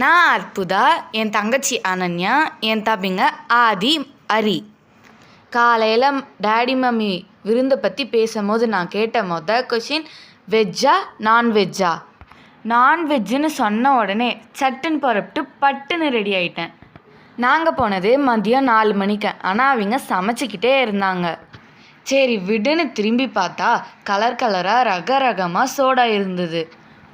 நான் அற்புதா என் தங்கச்சி அனன்யா என் தம்பிங்க ஆதி அரி. காலையில் டேடி மம்மி விருந்தை பற்றி பேசும்போது நான் கேட்ட மொதல் கொஷின் வெஜ்ஜா நான்வெஜ்ஜா நான்வெஜ்ஜுன்னு சொன்ன உடனே சட்டுன்னு புறப்பட்டு பட்டுன்னு ரெடி ஆயிட்டேன். நாங்கள் போனது மதியம் நாலு மணிக்கு. ஆனால் அவங்க சமைச்சிக்கிட்டே இருந்தாங்க. சரி விடுன்னு திரும்பி பார்த்தா கலர் கலராக ரக ரகமாக சோடா இருந்தது.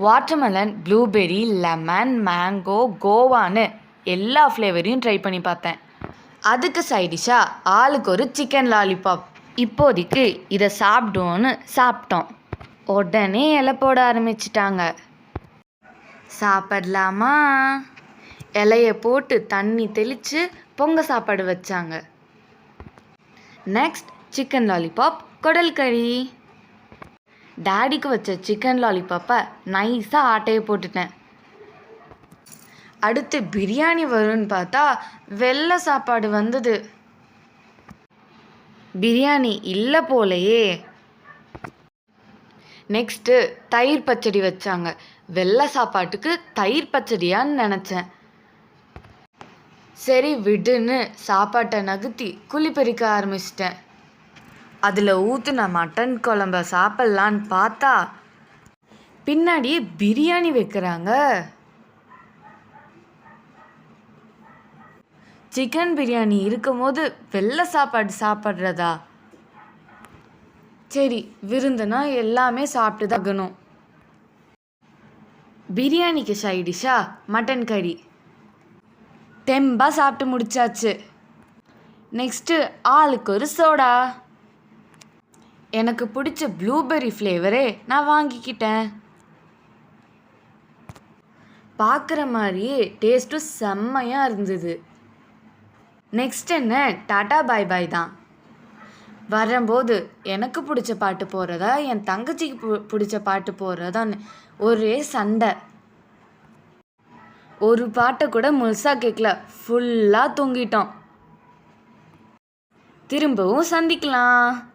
வாட்டர்மெலன் ப்ளூபெர்ரி லெமன் மேங்கோ கோவான்னு எல்லா ஃப்ளேவரையும் ட்ரை பண்ணி பார்த்தேன். அதுக்கு சைடிஷாக ஆளுக்கு ஒரு சிக்கன் லாலிபாப். இப்போதைக்கு இதை சாப்பிடுவோன்னு சாப்பிட்டோம். உடனே இலை போட ஆரம்பிச்சிட்டாங்க. சாப்பிடலாமா? இலைய போட்டு தண்ணி தெளித்து பொங்க சாப்பாடு வச்சாங்க. நெக்ஸ்ட் சிக்கன் லாலிபாப் குடல் கறி. டேடிக்கு வச்ச சிக்கன் லாலிபாப்பை நைஸாக ஆட்டையை போட்டுட்டேன். அடுத்து பிரியாணி வரும்னு பார்த்தா வெள்ளை சாப்பாடு வந்தது. பிரியாணி இல்லை போலையே. நெக்ஸ்ட்டு தயிர் பச்சடி வச்சாங்க. வெள்ளை சாப்பாட்டுக்கு தயிர் பச்சடியான்னு நினச்சேன். சரி விடுன்னு சாப்பாட்டை நகர்த்தி குழி பறிக்க ஆரம்பிச்சிட்டேன். அதில் ஊற்றுன மட்டன் குழம்ப சாப்பிட்லான்னு பார்த்தா பின்னாடியே பிரியாணி வைக்கிறாங்க. சிக்கன் பிரியாணி இருக்கும்போது வெள்ளை சாப்பாடு சாப்பிட்றதா? சரி விருந்துனா எல்லாமே சாப்பிட்டு தான் பிரியாணிக்கு சைடிஷா மட்டன் கறி தெம்பாக சாப்பிட்டு முடிச்சாச்சு. நெக்ஸ்ட்டு ஆளுக்கு ஒரு சோடா எனக்கு பிடிச்ச ப்ளூபெர்ரி ஃப்ளேவரே நான் வாங்கிக்கிட்டேன். பார்க்குற மாதிரியே டேஸ்ட்டும் செம்மையாக இருந்தது. நெக்ஸ்ட் என்ன? டாடா பாய் பாய் தான். வரும்போது எனக்கு பிடிச்ச பாட்டு போகிறதா என் தங்கச்சிக்கு பு- பிடிச்ச பாட்டு போகிறதான்னு ஒரே சண்டை. ஒரு பாட்டை கூட முழுசாக கேட்கல ஃபுல்லாக தூங்கிட்டோம். திரும்பவும் சந்திக்கலாம்.